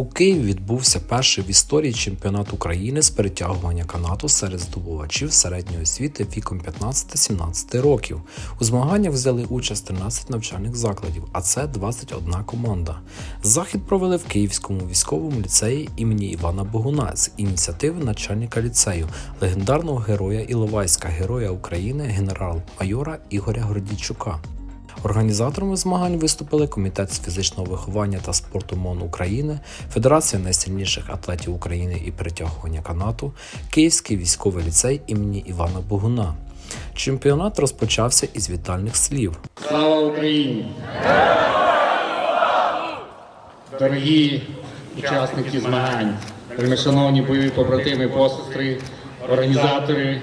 У Києві відбувся перший в історії чемпіонат України з перетягування канату серед здобувачів середньої освіти віком 15-17 років. У змаганнях взяли участь 13 навчальних закладів, а це 21 команда. Захід провели в Київському військовому ліцеї імені Івана Богуна з ініціативи начальника ліцею, легендарного героя Іловайська, героя України, генерал-майора Ігоря Гордійчука. Організаторами змагань виступили Комітет з фізичного виховання та спорту МОН України, Федерація найсильніших атлетів України і перетягування канату, Київський військовий ліцей імені Івана Богуна. Чемпіонат розпочався із вітальних слів. Слава Україні! Дорогі учасники змагань, шановні бойові побратими, посестри, організатори,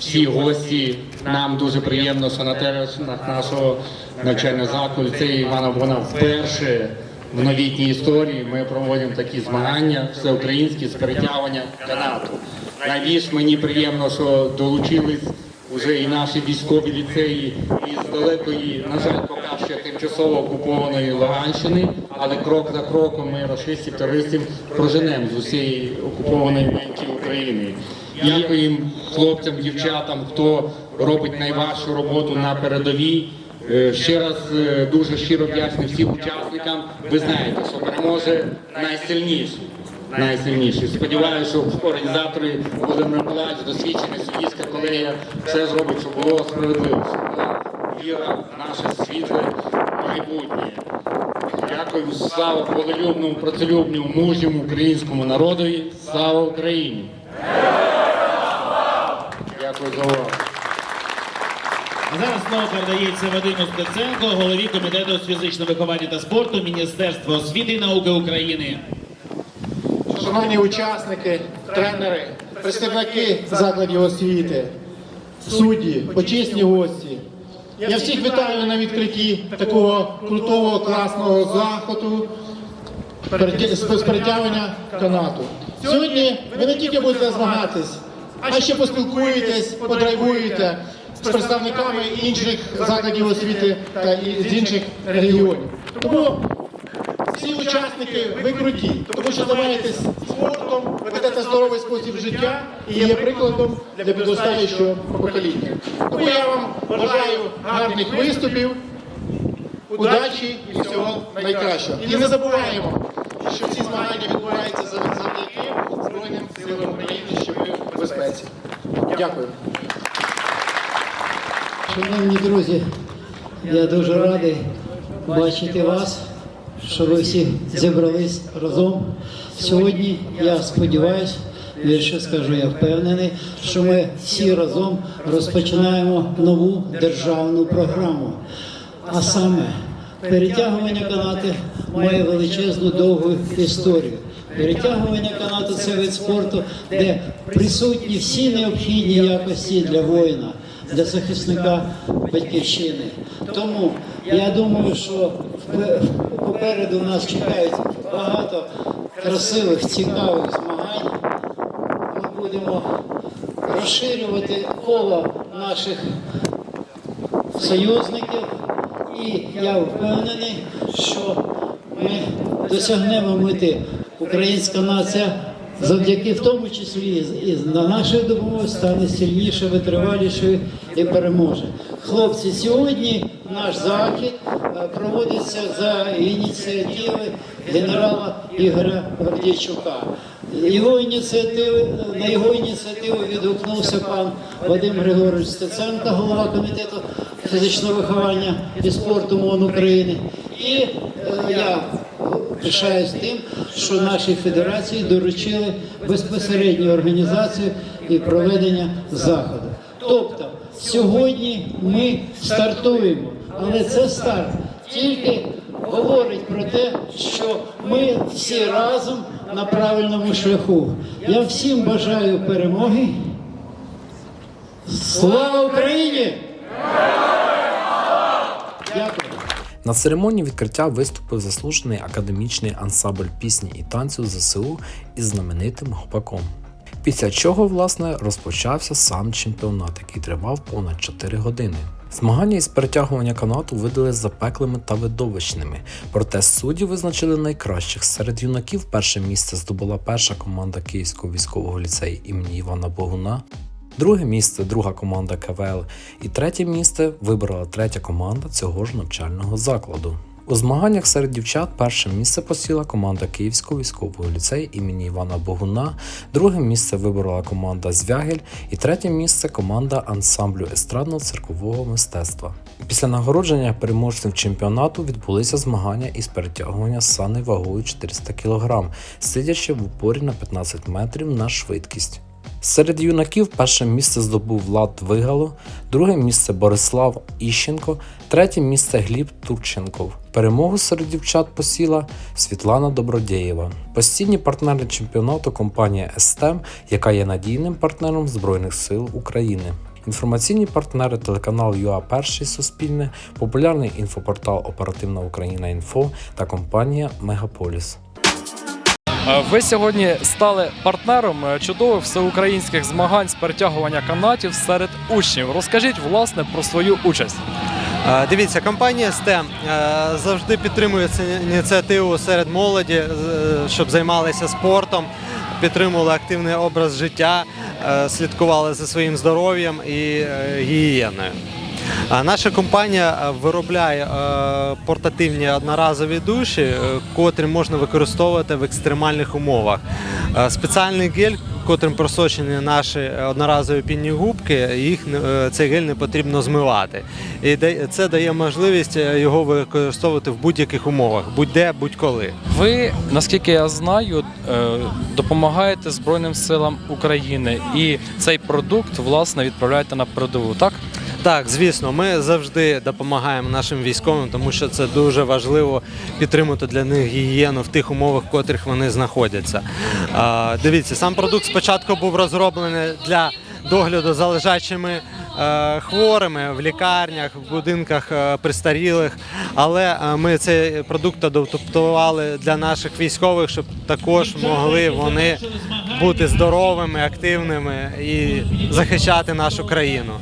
всі гості. Нам дуже приємно, що на теренах нашого навчального закладу ліцею Івана Богуна вперше в новітній історії ми проводимо такі змагання всеукраїнські з перетягування канату. Найбільш мені приємно, що долучились уже і наші військові ліцеї із далекої, на жаль, поки що тимчасово окупованої Луганщини, але крок за кроком ми рашистів, терористів проженемо з усієї окупованої України. Дякуємо хлопцям, дівчатам, хто робить найважчу роботу на передовій. Е, Ще раз е, дуже щиро вдячний всім учасникам. Ви знаєте, що переможе найсильніший. Найсильніший. Сподіваюся, що організатори Володимир Миколаївич, досвідчений суддівська колегія, все зробить, щоб було справедливо, щоб була віра в наше світле майбутнє. Дякую, слава волелюбному, працелюбному, мужньому українському народові. Слава Україні! Дякую за увагу. А зараз слово передається Вадиму Стеценко, голові комітету з фізичного виховання та спорту Міністерства освіти і науки України. Шановні учасники, тренери, представники закладів освіти, судді, почесні гості. Я всіх вітаю на відкритті такого крутого класного заходу з перетягування канату. Сьогодні ви не тільки будете змагатись, а ще поспілкуєтесь, подрайвуєте з представниками інших закладів освіти та з інших регіонів. Тому всі учасники ви круті, тому що займаєтесь спортом, ведете здоровий спосіб життя і є прикладом для підростаючого покоління. Тому я вам бажаю гарних виступів, удачі і всього найкращого. І не забуваємо, що ці змагання відбуваються завдяки Збройним силам України, що ви в безпеці. Дякую. Шановні друзі, я дуже радий бачити вас, що ви всі зібрались разом. Сьогодні я сподіваюся, більше скажу, я впевнений, що ми всі разом розпочинаємо нову державну програму. А саме перетягування канати має величезну довгу історію. Перетягування канату це вид спорту, де присутні всі необхідні якості для воїна, для захисника батьківщини. Тому я думаю, що попереду нас чекають багато красивих, цікавих змагань. Ми будемо розширювати коло наших союзників, і я впевнений, що ми досягнемо мети. Українська нація завдяки в тому числі і на нашій допомозі стане сильніше, витривалішою і переможе. Хлопці, сьогодні наш захід е, проводиться за ініціативи генерала Ігоря Гордійчука. Його ініціативи на його ініціативу відгукнувся пан Вадим Григорович Стеценко, голова комітету фізичного виховання і спорту МОН України. І е, я пишаюсь тим, що нашій федерації доручили безпосередню організацію і проведення заходу. Тобто сьогодні ми стартуємо, але це старт тільки говорить про те, що ми всі разом на правильному шляху. Я всім бажаю перемоги. Слава Україні! На церемонії відкриття виступив заслужений академічний ансамбль пісні і танцю ЗСУ із знаменитим гопаком. Після чого, власне, розпочався сам чемпіонат, який тривав понад 4 години. Змагання із перетягування канату видали запеклими та видовищними. Проте судді визначили найкращих. Серед юнаків перше місце здобула перша команда Київського військового ліцею імені Івана Богуна. Друге місце друга команда КВЛ і третє місце вибрала третя команда цього ж навчального закладу. У змаганнях серед дівчат перше місце посіла команда Київського військового ліцею імені Івана Богуна, друге місце виборола команда Звягель і третє місце команда ансамблю естрадно-циркового мистецтва. Після нагородження переможців чемпіонату відбулися змагання із перетягування сани вагою 400 кг, сидячи в упорі на 15 метрів на швидкість. Серед юнаків перше місце здобув Влад Вигало, друге місце Борислав Іщенко, третє місце Гліб Турченков. Перемогу серед дівчат посіла Світлана Добродєєва. Постійні партнери чемпіонату компанія Естем, яка є надійним партнером Збройних сил України. Інформаційні партнери телеканал ЮА Перший Суспільне, популярний інфопортал Оперативна Україна Інфо та компанія Мегаполіс. Е, Ви сьогодні стали партнером е, чудових всеукраїнських змагань з перетягування канатів серед учнів. Розкажіть власне про свою участь. Е, Дивіться, компанія STEM завжди підтримує ініціативу серед молоді, щоб займалися спортом, підтримували активний образ життя, слідкували за своїм здоров'ям і гігієною. Наша компанія е, виробляє е, портативні одноразові душі, е, котрі можна використовувати в екстремальних умовах. Спеціальний гель, котрим просочені наші одноразові пінні губки, їх цей гель не потрібно змивати. І це дає можливість його використовувати в будь-яких умовах, будь-де, будь-коли. Ви, наскільки я знаю, допомагаєте Збройним силам України і цей продукт власне відправляєте на передову, так? Так, звісно, ми завжди допомагаємо нашим військовим, тому що це дуже важливо підтримати для них гігієну в тих умовах, в котрих вони знаходяться. А, дивіться, сам продукт спочатку був розроблений для догляду за лежачими е, хворими в лікарнях, в будинках е, престарілих. Але е, ми цей продукт адаптували для наших військових, щоб також могли вони бути здоровими, активними і захищати нашу країну.